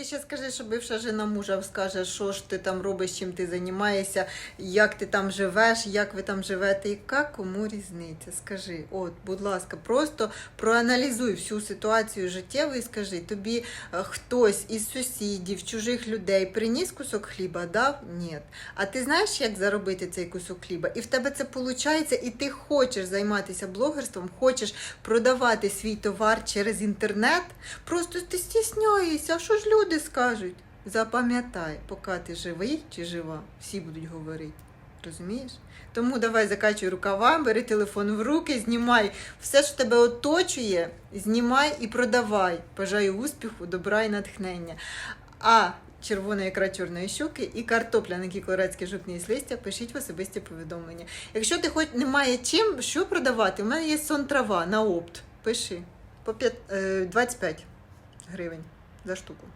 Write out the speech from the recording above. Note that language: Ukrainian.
Ти ще скажи, що бивша жена мужа скаже, що ж ти там робиш, чим ти займаєшся, як ти там живеш, як ви там живете, і яка кому різниця? Скажи, от, будь ласка, просто проаналізуй всю ситуацію життєву і скажи, тобі е, хтось із сусідів, чужих людей приніс кусок хліба, дав? Ні. А ти знаєш, як заробити цей кусок хліба? І в тебе це виходить, і ти хочеш займатися блогерством, хочеш продавати свій товар через інтернет. Просто ти стісняєшся, що ж люди скажуть? Запам'ятай, поки ти живий чи жива, всі будуть говорити. Розумієш? Тому давай закачуй рукава, бери телефон в руки, знімай все, що тебе оточує, знімай і продавай. Бажаю успіху, добра і натхнення. А червона ікра чорної щуки і картопля на кікорецьке жовтні листя, пишіть в особисті повідомлення. Якщо ти хоч немає чим, що продавати, у мене є сон трава на опт. Пиши по п'ят- е, 25 гривень за штуку.